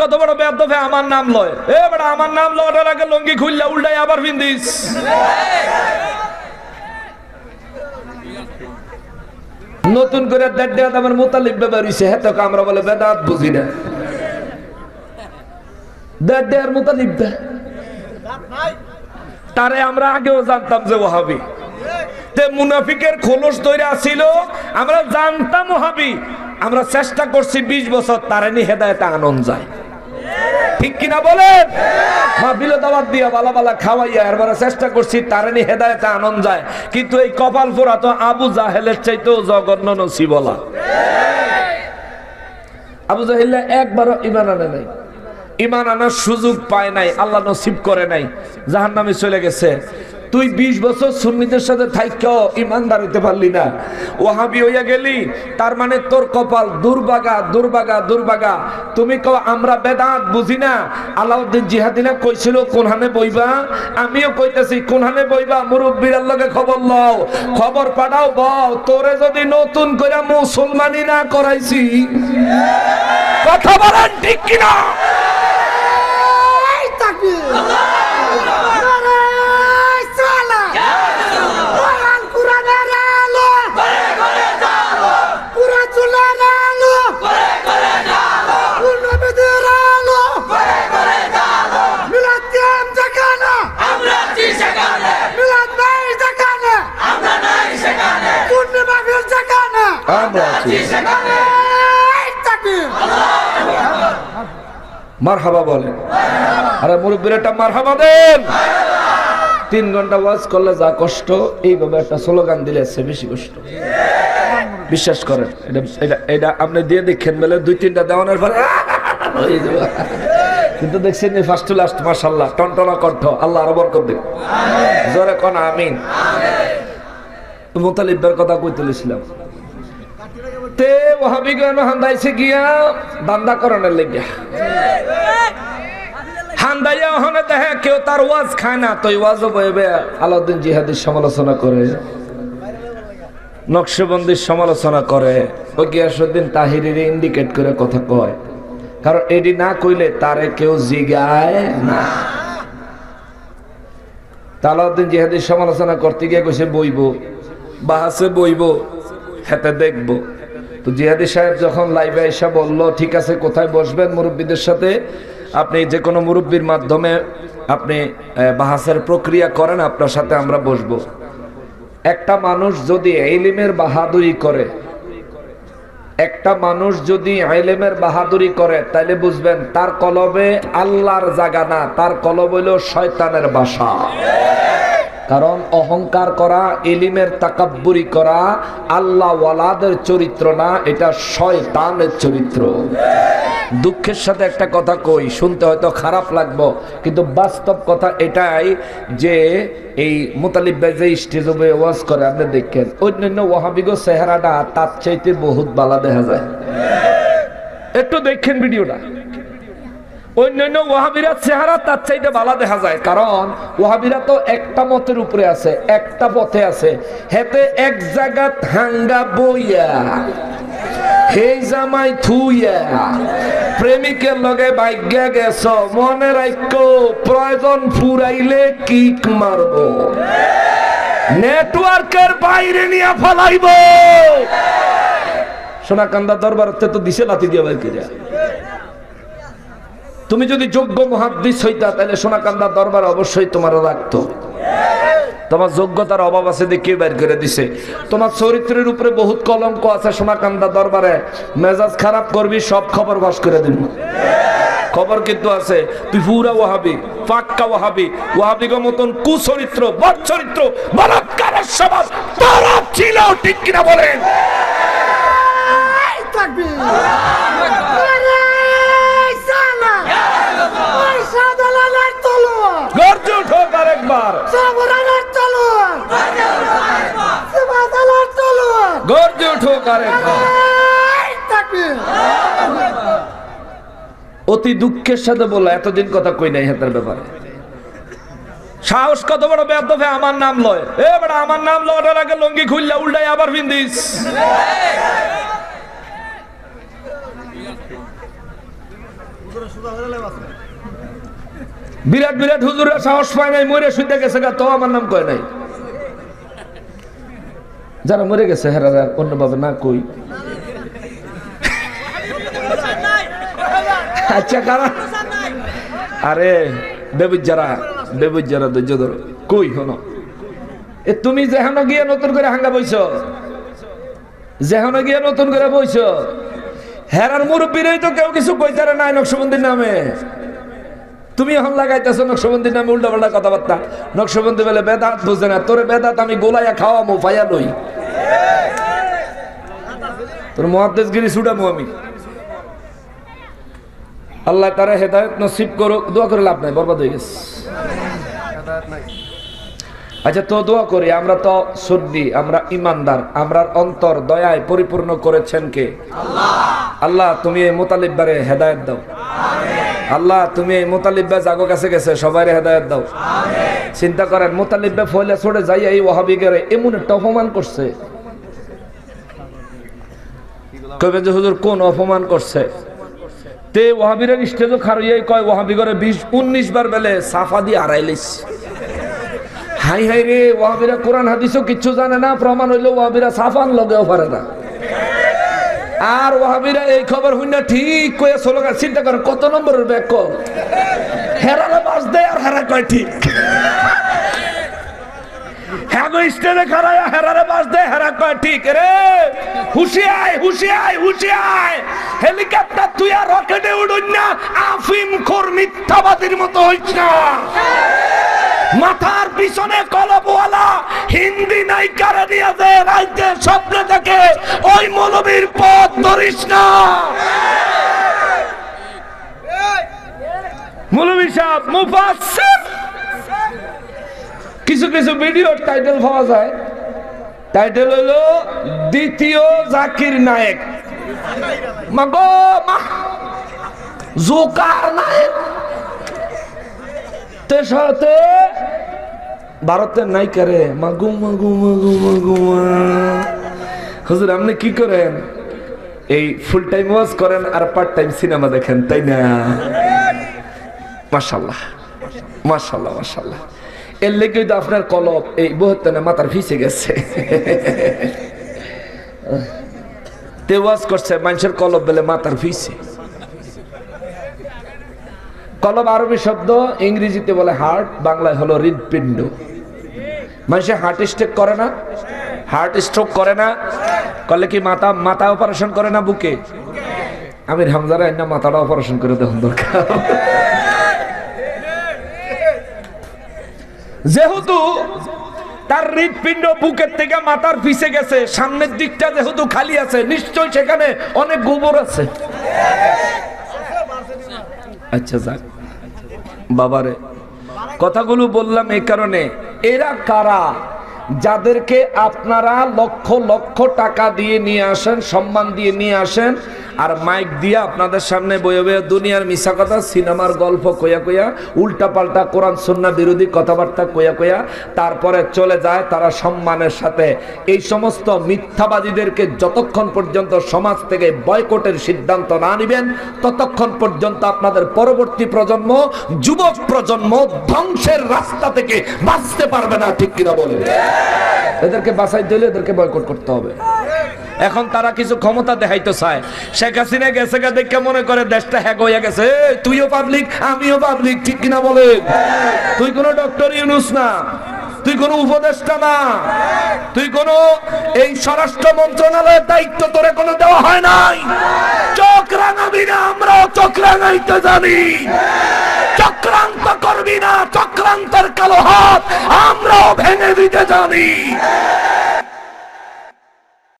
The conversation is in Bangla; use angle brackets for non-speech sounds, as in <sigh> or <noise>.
কত বড় বেদফে আমার নাম লয়। এ আমার নাম লওয়ার আগে লঙ্গি খুললা উল্টাই আবার ফিন্দিস নতুন করে দেড় আমার মোতালিব ব্যাপার হইছে হ্যাঁ তো আমরা বলে বেদাত বুঝি না। দেড় তারে আমরা আগেও জানতাম যে ওহাবি। তে মুনাফিকের খোলস তৈরি আসিল আমরা জানতাম ওহাবি। আমরা চেষ্টা করছি ২০ বছর, তারে নি হেদায়তে আনন্দ যায়। ঠিক কিনা বলেন? মা বিলো দাবাত দিয়া বালা বালা খাওয়াইয়া এরবারে চেষ্টা করছি, তারে নি হেদায়তে আনন্দ যায়। কিন্তু এই কপাল পোড়া তো আবু জাহেলের চাইতেও জঘন্য নসিবলা আবু জাহিল্লা একবারও ইমান আনে নাই। ইমান আনার সুযোগ পায় নাই, আল্লাহ নসিব করে নাই। জাহান নামে চলে গেছে। তুই ২০ বছর সুন্নিদের সাথে থাইকেও ইমানদার হইতে পারলি না। ওহাবি হইয়া গেলি, তার মানে তোর কপাল দুর্বাগা দুর্বাগা দুর্বাগা। তুমি কও, আমরা বেদাত বুঝি না। আলাউদ্দিন জিহাদিনা কইছিল, কোনহানে বইবা? আমিও কইতেছি, কোনহানে বইবা? মুরব্বীর লগে খবর লও। খবর পাঠাও বও তোরে যদি নতুন করে মুসলমানি না করাইছি, কথা বলেন ঠিক কিনা? তাকবীর। নারায়ে সালাম কোরআন কোরআনের আলো পুরা চুলের আলো পূর্ণ বেদের আলো মিলাদ কেম যেখানে মিলাদ নাই যেখানে পূর্ণিমা ফির যেখানে আমরা আছি এই তাকবীর মারহাবা বলেন। আরে মুরব্বীর একটা মারহাবা দেন। তিন ঘণ্টা ওয়াজ করলে যা কষ্ট, এইভাবে একটা স্লোগান দিলে সে বেশি কষ্ট। বিশ্বাস করেন, এটা এটা আপনি দিয়ে দেখেন বলে দুই, তিনটা দেওয়ানোর পরে <laughs> কিন্তু দেখছেন ফার্স্ট টু লাস্ট মাশাল্লাহ টনটনা কণ্ঠ, আল্লাহ আরও বরকত দিন জোরে কোন, আমিন। মোতালিবের কথা কই তুলেছিলাম তে ওহাবি গান হান্দাইছে গিয়া দান্দা করণের লেগিয়া। হান্দাইয়া কেউ খায় না সমালোচনা নকশবন্দির সমালোচনা করে। ওই গিয়াসুদ্দিন তাহিরির ইন্ডিকেট করে কথা কয়। কারণ এডি না কইলে তারে কেউ জিগায় না। তালাউদ্দিন জিহাদির সমালোচনা করতে গিয়ে কইছে বইব, বাহাসে বইব হেতে দেখব। তো জিহাদি সাহেব যখন লাইভে এসে বলল, ঠিক আছে, কোথায় বসবেন মুরব্বীদের সাথে? আপনি যে কোনো মুরব্বীর মাধ্যমে আপনি বাহাসের প্রক্রিয়া করেন, আপনার সাথে আমরা বসবো। একটা মানুষ যদি এলিমের বাহাদুরি করে, একটা মানুষ যদি এলেমের বাহাদুরি করে, তাইলে বুঝবেন তার কলবে আল্লাহর জায়গা না তার কলব হইল শয়তানের বাসা। কারণ অহংকার করা এলিমের তাকাব্বুরি করা, আল্লাহ ওয়ালাদের চরিত্র না, এটা শয়তানের চরিত্র। দুঃখের সাথে একটা কথা কই, শুনতে হয়তো খারাপ লাগবো, কিন্তু বাস্তব কথা এটাই যে এই মোতালিব যে স্টেজে ওয়াজ করে, আপনি দেখেন, অন্যান্য ওয়াহাবিগো চেহারাটা তার চাইতে বহুত বালা দেখা যায়। একটু দেখেন ভিডিওটা। অন্যান্য ওয়াহাবিরা চেহারা তার চাইতে ভালো দেখা যায়। কারণ ওয়াহাবিরা তো একটা মতের উপরে আছে, একটা পথে আছে। হেতে এক জায়গা হাঙ্গা বইয়া হে জামাই থুইয়া প্রেমিকের লগে ভাগ্যা গেছ। মনে রাখো প্রয়োজন ফুরাইলে কিক মারব। নেটওয়ার্কের বাইরে নিয়ে ফলাইব। সোনাকান্দা দরবারতে তো দিছে লাতি দিয়ে বাইকে যায় তুমি যদি যোগ্য মহাদ্দিস হইতা, তাহলে সোনাকান্দা দরবার অবশ্যই তোমার রাখতো। তোমার যোগ্যতার অভাব আছে দেখে বের করে দিছে। তোমার চরিত্রের উপরে বহুত কলঙ্ক আছে সোনাকান্দা দরবারে। মেজাজ খারাপ করবি, সব খবর বাস করে দিন খবর কিন্তু আছে, তুই পুরা ওহাবি পাক্কা ওহাবি ওহাবি গো মতন কুচরিত্র চরিত্র বলাৎকারের স্বভাব তোর ছিল ঠিক কিনা বলেন? এই তাকবীর নারায়ে সালাম ওই সাদালালের তলোয়ার গর্জে তলোয়ার গর্জে আরেকবার অতি দুঃখের সাথে বলল এতদিন কথা কই নাই হাতের ব্যাপারে। সাহস কত বড় বেদফে আমার নাম লয়। এ বড় আমার নাম লওয়ার আগে লঙ্গি খুললা উল্টাই আবার ফিন্দিস বিরাট বিরাট হুজুরা সাহস পায় নাই, মরে শুনতে গেছে গা, তো আমার নাম কয় নাই। যারা মরে গেছে হেরা অন্যভাবে না কই। আচ্ছা কারা? আরে বেবুজ যারা বেবুজ যারা ধৈর্য ধরো। কই এ, তুমি যেহানো গিয়ে নতুন করে হাঙ্গা বইছ যেহানো গিয়ে নতুন করে বইছ, হেরার মুরব্বীরাই তো কেউ কিছু কইতারে নাই নকশবন্দির নামে। তুমি এখন লাগাইতেছো নকশবন্দির নামে উল্টা পাল্টা কথাবার্তা। নকশবন্দি বলে বেদাত বুঝে না, তোরে বেদাত আমি গোলাইয়া খাওয়ামো, ফাইয়া লই। তোর মহাদেশগিরি ছুটামো আমি। আল্লাহ তারা হেদায়ত নসিব করো দোয়া করে লাভ নাই, বরবাদ হয়ে গেছে। আচ্ছা তো দোয়া করি, আমরা তো সর্দি আমরা ইমানদার, আমরার অন্তর, দয়ায় পরিপূর্ণ করেছেন কে? আল্লাহ। তুমি এই মোতালিব্বারে হেদায়ত দাও। আল্লাহ, তুমি এই জাগো কাছে গেছে, সবাই হেদায়ত দাও। চিন্তা করেন, মোতালিব্বা ফলে ছড়ে যাই এই ওহাবিগেরে এমন একটা অপমান করছে। কবে যে হুজুর, কোন অপমান করছে? তে ওহাবিরের স্টেজও খারইয়ে কয় ওহাবি করে বিশ, উনিশ বার বেলে সাফা দিয়ে আড়াইলিস হাই হাই রে ওহাবিরা কোরআন, হাদিসও কিচ্ছু জানে না, প্রমাণ হইল ওহাবিরা সাফান লগেও পারে না। আর ওহাবিরা এই খবর হই না ঠিক কয়ে স্লোগান, চিন্তা করে কত নম্বরের ব্যাগ কল হেরালে বাস দেয় আর হেরা কয় ঠিক? হ্যাঁ স্টেজে খারায় হেরারে বাস দেয় হেরা কয় ঠিক? রে হুশিয়ায় হুশিয়ায় হুশিয়ায়। হেলিকপ্টার তুই আর রকেটে উড়ুন না, আফিম খোর মিথ্যাবাদীর মতো হইছ না। মাথার পিছনে কলবওয়ালা হিন্দি নায়িকারা নিয়ে যে রাজ্যের স্বপ্নে দেখে। ওই মৌলবীর পথ ধরিস না মৌলবী সাহেব, মুফাসসির। কিছু কিছু ভিডিওর টাইটেল পাওয়া যায়। টাইটেল হলো, দ্বিতীয় জাকির নায়ক। মাগো মা। জোকার নায়ক। তে সাথে ভারতের নায়িকারে মা। হুজুর, আপনি কি করেন? এই ফুল টাইম ওয়াজ করেন আর পার্ট টাইম সিনেমা দেখেন, তাই না? মাশাল্লাহ মাশাল্লাহ মাশাল্লাহ এর লেগে তো আপনার কলব, এই বহত্তনে মাথার ফিসে গেছে। তে ওয়াজ করছে, মানুষের কলব বলে মাথার ফিসে কলব আরবি শব্দ, ইংরেজিতে বলে হার্ট, বাংলায় হলো হৃদপিণ্ড মানুষের হার্ট স্ট্রোক করে না? হার্ট স্ট্রোক করে না? করলে কি মাথা মাথা অপারেশন করে না বুকে? আমির হামজারা না মাথাটা অপারেশন করে দেখুন দরকার। যেহেতু তার হৃদপিণ্ড বুকের থেকে মাথার পিছে গেছে, সামনের দিকটা যেহেতু খালি আছে নিশ্চয় সেখানে অনেক গোবর আছে। আচ্ছা যাক। বাবারে, কথাগুলো বললাম এই কারণে এরা কারা? যাদেরকে আপনারা লক্ষ লক্ষ টাকা দিয়ে নিয়ে আসেন সম্মান দিয়ে নিয়ে আসেন আর মাইক দিয়ে আপনাদের সামনে বয়ে বয়ে দুনিয়ার মিশা কথা সিনেমার গল্প কইয়া কইয়া উল্টা পাল্টা কোরআন সন্না বিরোধী কথাবার্তা কইয়া কইয়া তারপরে চলে যায় তারা সম্মানের সাথে। এই সমস্ত মিথ্যাবাদীদেরকে যতক্ষণ পর্যন্ত সমাজ থেকে বয়কটের সিদ্ধান্ত না নেবেন ততক্ষণ পর্যন্ত আপনাদের পরবর্তী প্রজন্ম যুবক প্রজন্ম ধ্বংসের রাস্তা থেকে বাঁচতে পারবে না ঠিক কিনা বলেন? এদেরকে বাঁচাইতে হলে এদেরকে বয়কট করতে হবে। এখন তারা কিছু ক্ষমতা দেখাইতে চায়। শেখ হাসিনা গেছে গা দেখে মনে করে, দেশটা হ্যাক হয়ে গেছে। তুইও পাবলিক আমিও পাবলিক ঠিক কিনা বলে তুই কোনো ডক্টর ইউনুস না, তুই কোনো উপদেষ্টা না, তুই কোনো এই স্বরাষ্ট্র মন্ত্রণালয়ের দায়িত্ব তোরে কোনো দেওয়া হয় নাই। চোখ রাঙাবি না আমরাও চোখ রাঙাইতে জানি। চক্রান্ত করবি না, চক্রান্তের কালো হাত আমরাও ভেঙে দিতে জানি।